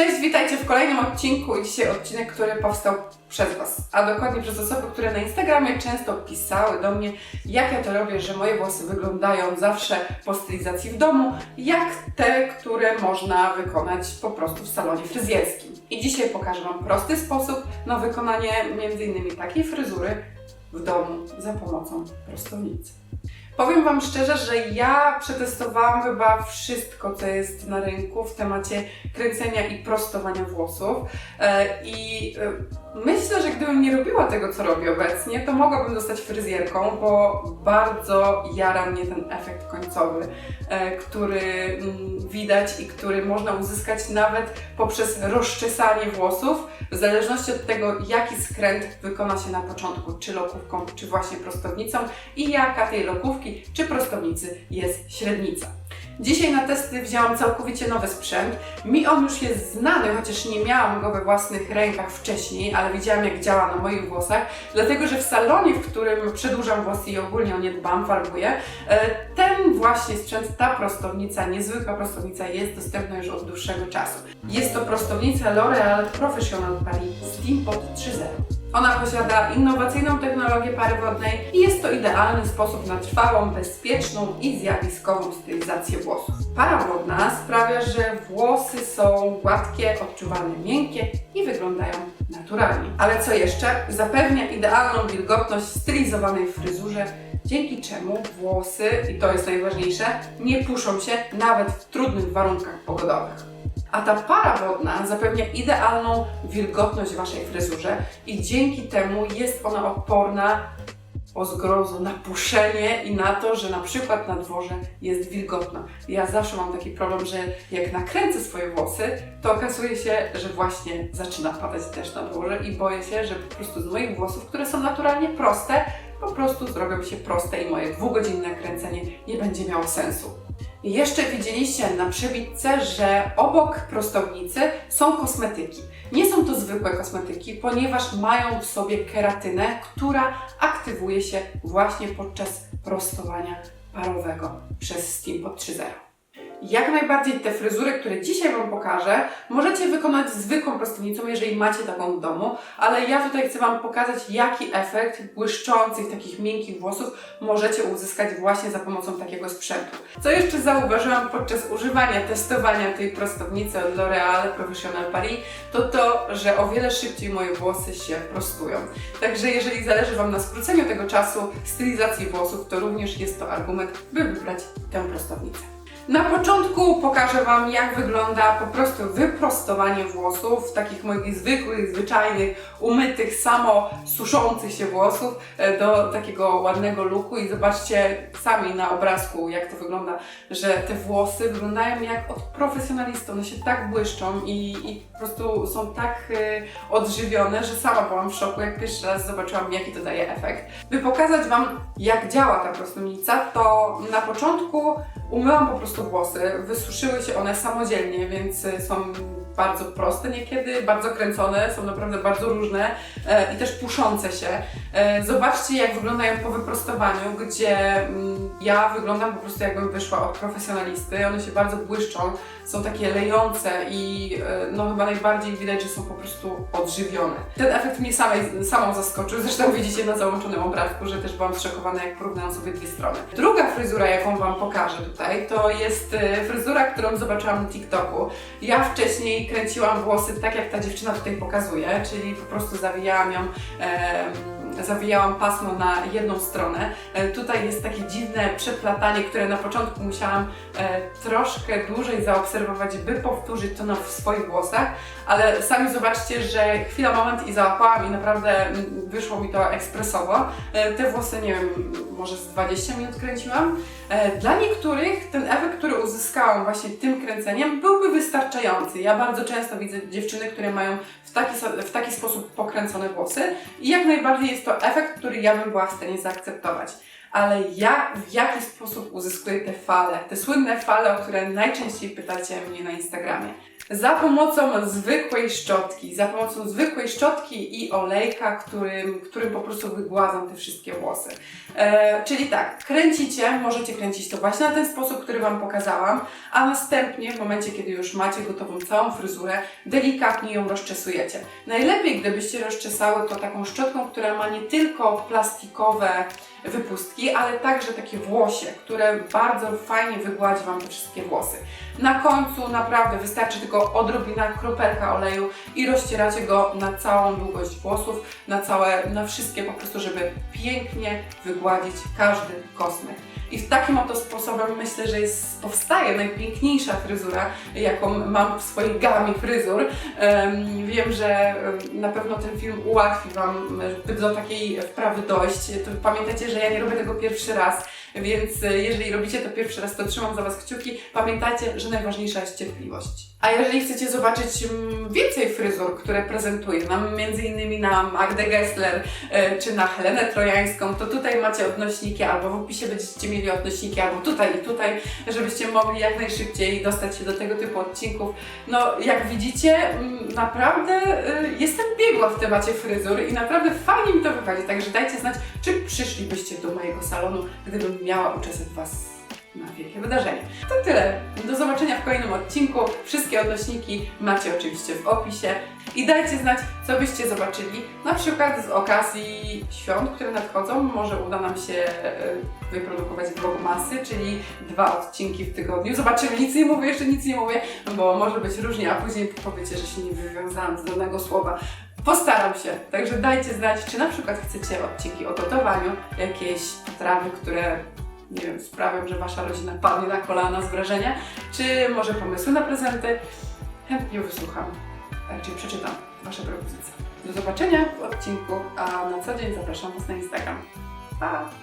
Cześć, witajcie w kolejnym odcinku i dzisiaj odcinek, który powstał przez Was, a dokładnie przez osoby, które na Instagramie często pisały do mnie, jak ja to robię, że moje włosy wyglądają zawsze po stylizacji w domu, jak te, które można wykonać po prostu w salonie fryzjerskim. I dzisiaj pokażę Wam prosty sposób na wykonanie m.in. takiej fryzury w domu za pomocą prostownicy. Powiem Wam szczerze, że ja przetestowałam chyba wszystko, co jest na rynku w temacie kręcenia i prostowania włosów. E, I e, myślę, że gdybym nie robiła tego, co robię obecnie, to mogłabym zostać fryzjerką, bo bardzo jara mnie ten efekt końcowy, e, który mm, widać i który można uzyskać nawet poprzez rozczesanie włosów, w zależności od tego, jaki skręt wykona się na początku, czy lokówką, czy właśnie prostownicą i jaka tej lokówki czy prostownicy jest średnica. Dzisiaj na testy wzięłam całkowicie nowy sprzęt. Mi on już jest znany, chociaż nie miałam go we własnych rękach wcześniej, ale widziałam jak działa na moich włosach, dlatego że w salonie, w którym przedłużam włosy i ogólnie o nie dbam, farbuję, e, ten właśnie sprzęt, ta prostownica, niezwykła prostownica jest dostępna już od dłuższego czasu. Jest to prostownica L'Oreal Professional Paris Steampod 3.0. Ona posiada innowacyjną technologię pary wodnej i jest to idealny sposób na trwałą, bezpieczną i zjawiskową stylizację włosów. Para wodna sprawia, że włosy są gładkie, odczuwalnie miękkie i wyglądają naturalnie. Ale co jeszcze? Zapewnia idealną wilgotność stylizowanej fryzurze, dzięki czemu włosy, i to jest najważniejsze, nie puszą się nawet w trudnych warunkach pogodowych. A ta para wodna zapewnia idealną wilgotność Waszej fryzurze i dzięki temu jest ona odporna o zgrozu na puszenie i na to, że na przykład na dworze jest wilgotno. Ja zawsze mam taki problem, że jak nakręcę swoje włosy, to okazuje się, że właśnie zaczyna padać deszcz na dworze i boję się, że po prostu z moich włosów, które są naturalnie proste, po prostu zrobią się proste i moje dwugodzinne kręcenie nie będzie miało sensu. Jeszcze widzieliście na przebitce, że obok prostownicy są kosmetyki. Nie są to zwykłe kosmetyki, ponieważ mają w sobie keratynę, która aktywuje się właśnie podczas prostowania parowego przez Steampod 3.0. Jak najbardziej te fryzury, które dzisiaj Wam pokażę, możecie wykonać zwykłą prostownicą, jeżeli macie taką w domu, ale ja tutaj chcę Wam pokazać, jaki efekt błyszczących, takich miękkich włosów możecie uzyskać właśnie za pomocą takiego sprzętu. Co jeszcze zauważyłam podczas używania, testowania tej prostownicy od L'Oreal Professional Paris, to to, że o wiele szybciej moje włosy się prostują. Także jeżeli zależy Wam na skróceniu tego czasu stylizacji włosów, to również jest to argument, by wybrać tę prostownicę. Na początku pokażę Wam, jak wygląda po prostu wyprostowanie włosów, takich moich zwykłych, zwyczajnych, umytych, samo suszących się włosów e, do takiego ładnego looku i zobaczcie sami na obrazku, jak to wygląda, że te włosy wyglądają jak od profesjonalisty, one się tak błyszczą i, i po prostu są tak e, odżywione, że sama byłam w szoku, jak pierwszy raz zobaczyłam, jaki to daje efekt. By pokazać Wam, jak działa ta prostownica, to na początku umyłam po prostu włosy, wysuszyły się one samodzielnie, więc y, są bardzo proste niekiedy, bardzo kręcone, są naprawdę bardzo różne e, i też puszące się. E, zobaczcie, jak wyglądają po wyprostowaniu, gdzie mm, ja wyglądam po prostu jakbym wyszła od profesjonalisty. One się bardzo błyszczą, są takie lejące i e, no chyba najbardziej widać, że są po prostu odżywione. Ten efekt mnie samej, samą zaskoczył, zresztą widzicie na załączonym obrazku, że też byłam zszokowana, jak porównałam sobie dwie strony. Druga fryzura, jaką Wam pokażę tutaj, to jest e, fryzura, którą zobaczyłam na TikToku. Ja wcześniej kręciłam włosy tak, jak ta dziewczyna tutaj pokazuje, czyli po prostu zawijałam ją zawijałam pasmo na jedną stronę. E, Tutaj jest takie dziwne przeplatanie, które na początku musiałam e, troszkę dłużej zaobserwować, by powtórzyć to na w swoich włosach, ale sami zobaczcie, że chwila, moment i załapałam i naprawdę mm, wyszło mi to ekspresowo. E, Te włosy, nie wiem, może z 20 minut kręciłam. Dla niektórych ten efekt, który uzyskałam właśnie tym kręceniem, byłby wystarczający. Ja bardzo często widzę dziewczyny, które mają w taki, w taki sposób pokręcone włosy i jak najbardziej jest to efekt, który ja bym była w stanie zaakceptować. Ale ja w jaki sposób uzyskuję te fale, te słynne fale, o które najczęściej pytacie mnie na Instagramie? Za pomocą zwykłej szczotki, za pomocą zwykłej szczotki i olejka, którym, którym po prostu wygładzam te wszystkie włosy. E, czyli tak, kręcicie, możecie kręcić to właśnie na ten sposób, który Wam pokazałam, a następnie w momencie, kiedy już macie gotową całą fryzurę, delikatnie ją rozczesujecie. Najlepiej, gdybyście rozczesały to taką szczotką, która ma nie tylko plastikowe wypustki, ale także takie włosie, które bardzo fajnie wygładzi Wam te wszystkie włosy. Na końcu naprawdę wystarczy tylko odrobina, kropelka oleju i rozcieracie go na całą długość włosów, na całe, na wszystkie po prostu, żeby pięknie wygładzić każdy kosmyk. I w takim oto sposobem myślę, że jest, powstaje najpiękniejsza fryzura, jaką mam w swojej gamie fryzur. Em, wiem, że na pewno ten film ułatwi Wam e, do takiej wprawy dojść. To pamiętajcie, że ja nie robię tego pierwszy raz, więc e, jeżeli robicie to pierwszy raz, to trzymam za Was kciuki. Pamiętajcie, że najważniejsza jest cierpliwość. A jeżeli chcecie zobaczyć więcej fryzur, które prezentuję, na, między innymi na Magdę Gessler e, czy na Helenę Trojańską, to tutaj macie odnośniki, albo w opisie będziecie mieli odnośniki, albo tutaj i tutaj, żebyście mogli jak najszybciej dostać się do tego typu odcinków. No, jak widzicie, mm, naprawdę y, jestem biegła w temacie fryzur i naprawdę fajnie mi to wychodzi, także dajcie znać, czy przyszlibyście do mojego salonu, gdybym miała uczestniczyć Was na wielkie wydarzenie. To tyle. Do zobaczenia w kolejnym odcinku. Wszystkie odnośniki macie oczywiście w opisie. I dajcie znać, co byście zobaczyli, na przykład z okazji świąt, które nadchodzą. Może uda nam się e, wyprodukować vlogmasy, czyli dwa odcinki w tygodniu. Zobaczymy, nic nie mówię, jeszcze nic nie mówię, bo może być różnie, a później powiecie, że się nie wywiązałam z danego słowa. Postaram się, także dajcie znać, czy na przykład chcecie odcinki o gotowaniu, jakieś potrawy, które nie wiem, sprawią, że wasza rodzina padnie na kolana z wrażenia, czy może pomysły na prezenty. Chętnie wysłucham, raczej przeczytam wasze propozycje. Do zobaczenia w odcinku, a na co dzień zapraszam was na Instagram. Pa!